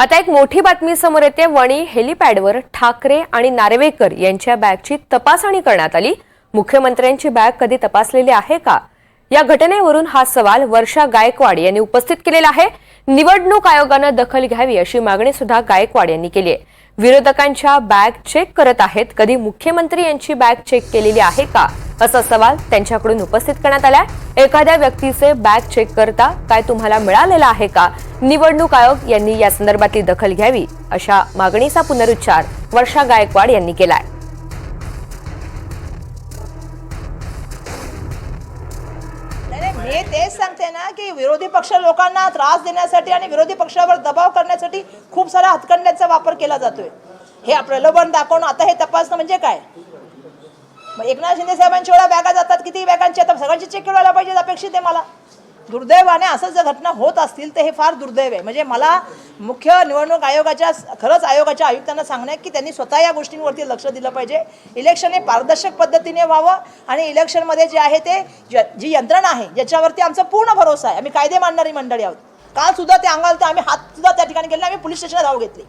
आता एक मोठी बातमी समोर येते. वणी हेलिपॅडवर ठाकरे आणि नार्वेकर यांच्या बॅगची तपासणी करण्यात आली. मुख्यमंत्र्यांची बॅग कधी तपासलेली आहे का? या घटनेवरून हा सवाल वर्षा गायकवाड यांनी उपस्थित केलेला आहे. निवडणूक आयोगानं दखल घ्यावी अशी मागणी सुद्धा गायकवाड यांनी केली आहे. विरोधकांच्या बॅग चेक करत आहेत. कधी मुख्यमंत्री यांची बॅग चेक केलेली आहे का? असा सवाल त्यांच्याकडून उपस्थित करण्यात आलाय. एखाद्या व्यक्तीचे बॅग चेक करता काय तुम्हाला मिळालेला आहे का? निवडणूक आयोग यांनी या संदर्भातली दखल घ्यावी अशा मागणीचा पुनरुच्चार वर्षा गायकवाड यांनी केलाय. मी तेच सांगते ना की विरोधी पक्ष लोकांना त्रास देण्यासाठी आणि विरोधी पक्षावर दबाव करण्यासाठी खूप साऱ्या हातखंड्यांचा वापर केला जातोय. हे प्रलोभन दाखवणं आता हे तपासणं म्हणजे काय? मग एकनाथ शिंदे साहेबांची एवढ्या बॅगा जातात किती बॅगांची आता सगळ्यांची चेक करायला पाहिजे अपेक्षित आहे मला. दुर्दैवाने असं जर घटना होत असतील तर हे फार दुर्दैव आहे. म्हणजे मला मुख्य निवडणूक आयोगाच्या खरंच आयोगाच्या आयुक्तांना सांगणं आहे की त्यांनी स्वतः या गोष्टींवरती लक्ष दिलं पाहिजे. इलेक्शन हे पारदर्शक पद्धतीने व्हावं आणि इलेक्शनमध्ये जे आहे ते ज- जी यंत्रणा आहे ज्याच्यावरती आमचा पूर्ण भरोसा आहे. आम्ही कायदे मांडणारी मंडळी आहोत. काल सुद्धा ते अंगाल तर आम्ही हात सुद्धा त्या ठिकाणी गेले आम्ही पोलीस स्टेशनला धाव घेतली.